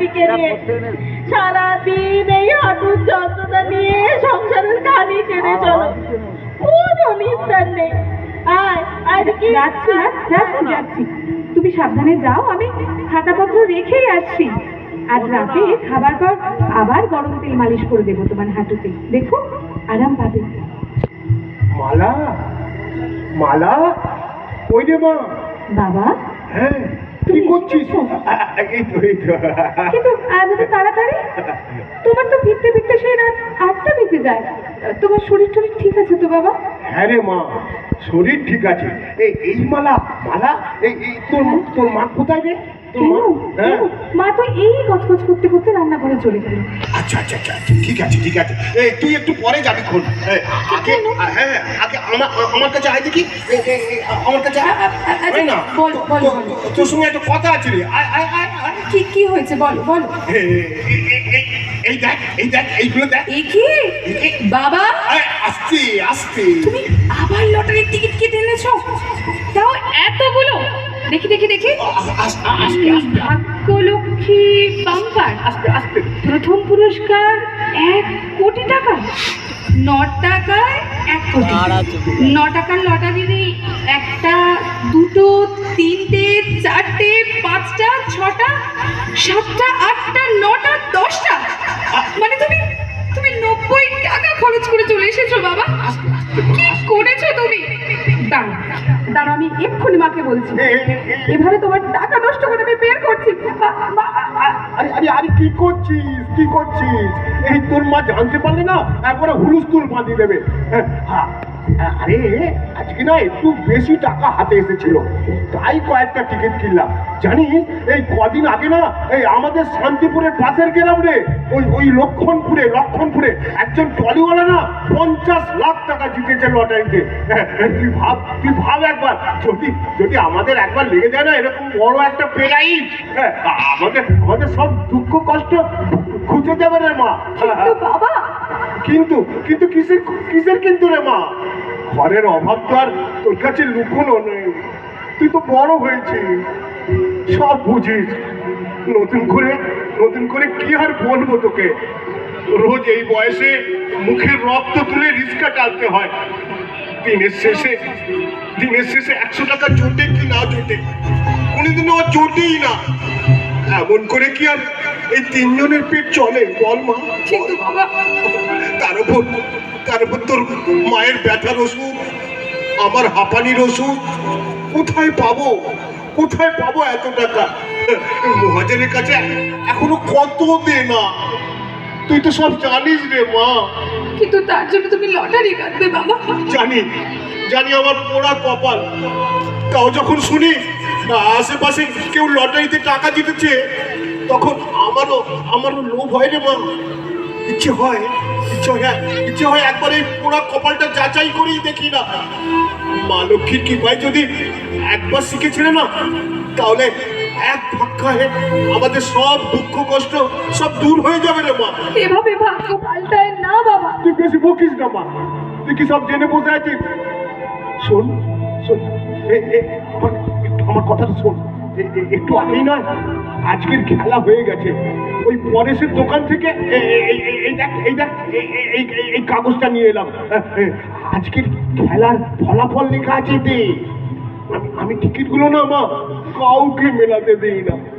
নিয়ে সারাদিন এই হাঁটুর যন্ত্রণা নিয়ে সংসারের গাড়ি টেনে চলো। কোনো নিস্তার নেই। আয় আর কি যাচ্ছি যাচ্ছি যাচ্ছি তুমি সাবধানে যাও আমি খাতাপত্র রেখেই আসছি। আজ রাতে খাবার পর আবার গরম তেল মালিশ করে দেবো তোমার হাঁটুতে। দেখো আরাম পাবে। মালা? মালা? ওই রে মা? বাবা? হ্যাঁ। কি করছিস? কিন্তু আজ এত তাড়াতাড়ি? তোমার তো ফিরতে ফিরতে সেই রাত আটটা বেজে যায়। তোমার শরীর টরীর ঠিক আছে তো বাবা? হ্যাঁ রে মা শরীর ঠিক আছে। এই এই মালা মালা এই এই তোর তোর মা কোথায় রে? মা হ্যাঁ? মা তো এই গজগজ করতে করতে রান্না করে চলে গেল। আচ্ছা আচ্ছা আচ্ছা আচ্ছা, ঠিক আছে ঠিক আছে। এই তুই একটু পরে যাবি খন এই, আগে হ্যাঁ আগে আমার আমার কাছে আয় দেখি। এই, এই, এই, আমার কাছে আয়। আচ্ছা, না বল, বল, তোর সঙ্গে একটা কথা আছে রে। আয় আয় আয় কি কি হয়েছে? বলো বলো। এই, এই, এই, এই, এই দেখ এই দেখ এইগুলো দেখ। এ কি? বাবা? আয়, আস্তে। তুমি আবার লটারির টিকিট কেটে এনেছো তাও এতগুলো? দেখি দেখি দেখি। ভাগ্যলক্ষ্মী বাম্পার। প্রথম পুরস্কার এক কোটি টাকা। ন টাকায় এক কোটি। ন টাকার লটারির একটা দুটো তিনটে চারটে পাঁচটা ছটা সাতটা আটটা নটা দশটা। মানে খরচ করে চলে এসেছ বাবা? কি করেছ তুমি? দাঁড়া দাঁড়া আমি এক্ষুনি মাকে বলছি। এভাবে তোমার টাকা নষ্ট করে আমি বের করছি। আরে আরে আরে কি করছিস? কি করছিস? এই তোর মা জানতে পারলে না একবারে হুলুস্তুল বাঁধিয়ে দেবে। হ্যাঁ, হ্যাঁ, আরে আজকে না একটু বেশি টাকা হাতে এসেছিল। তাই কয়েকটা টিকিট কিনলাম। জানিস এই কদিন আগে না এই আমাদের শান্তিপুরের পাশের গেলাম রে। ওই ওই লক্ষণপুরে লক্ষণপুরে। একজন টলিওয়ালা না পঞ্চাশ লাখ টাকা জিতেছে লটারিতে। হ্যাঁ, তুই ভাব তুই ভাব একবার। যদি যদি আমাদের একবার লেগে যায় না এরকম বড় একটা পেরাইট হ্যাঁ, আমাদের আমাদের সব দুঃখ কষ্ট খুঁজে যাবে রে মা। বাবা কিন্তু কিন্তু কিসের কিসের কিন্তু রে মা? ঘরের অভাব তো আর তোর কাছে লুকোনো নেই। তুই তো বড় হয়েছিস। সব বুঝিস। নতুন করে নতুন করে কি আর বলব তোকে? রোজ এই বয়সে মুখের রক্ত তুলে রিস্কা টানতে হয়। দিনের শেষে দিনের শেষে একশো টাকা জোটে কি না জোটে? কোনোদিনও আর জোটেই না। এমন করে কি আর এই তিনজনের পেট চলে? বল মা। তার উপর তার উপর তোর মায়ের ব্যথার ওষুধ আমার হাঁপানির ওষুধ? কোথায় পাবো? কোথায় পাবো এত টাকা? মহাজনের কাছে এখনও কত দে না তুই তো সব জানিস রে মা। কিন্তু তার জন্য তুমি লটারি কাটবে বাবা। জানি জানি আমার পোড়া কপাল। তাও যখন শুনি না, আশেপাশে কেউ লটারিতে টাকা জিতেছে তখন আমারও আমারও লোভ হয় রে মা। ইচ্ছে হয়? ইচ্ছে হয়? ইচ্ছে হয়? একবার এই পোড়া কপালটা যাচাই করেই দেখি না। মা লক্ষ্মীর কৃপায় যদি একবার শিখেছিল না তাহলে এক ধাক্কায় আমাদের সব দুঃখ কষ্ট সব দূর হয়ে যাবে রে মা। এভাবে ভাগ্য পাল্টায় না বাবা। তুই বেশি বকিস না মা। তুই কি সব জেনে বসে আছিস? শোন শোন। আমার কথাটা শোন। একটু আগেই নয়, আজকের খেলা হয়ে গেছে। ওই পরেশের দোকান থেকে এই- দেখ, এই দেখ এই- কাগজটা নিয়ে এলাম। আজকের খেলার ফলাফল লেখা আছে আমি টিকিটগুলো না মা, কাউকে মেলাতে দিই না।